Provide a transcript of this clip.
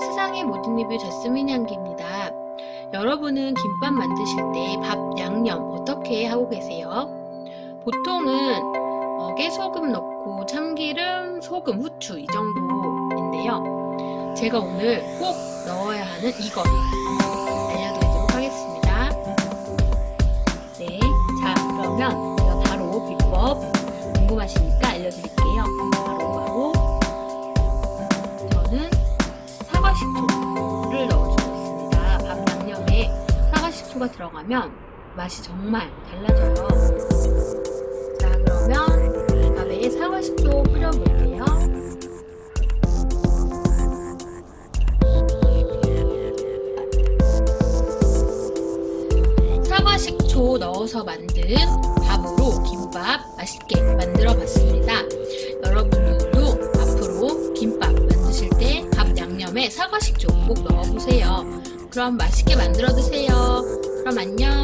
세상의 모든 리뷰 저스민 향기입니다. 여러분은 김밥 만드실 때 밥 양념 어떻게 하고 계세요? 보통은 어, 깨소금 넣고 참기름, 소금, 후추 이 정도인데요. 제가 오늘 꼭 넣어야 하는 이것 알려드리도록 하겠습니다. 네, 자 그러면 제가 바로 비법 궁금하시니까 알려드릴게요. 식초가 들어가면 맛이 정말 달라져요. 자 그러면 밥에 사과 식초 뿌려볼게요. 사과 식초 넣어서 만든 밥으로 김밥 맛있게 만들어 봤습니다. 여러분들도 앞으로 김밥 만드실 때 밥 양념에 사과 식초 꼭 넣어보세요. 그럼 맛있게 만들어 드세요. 그럼 안녕.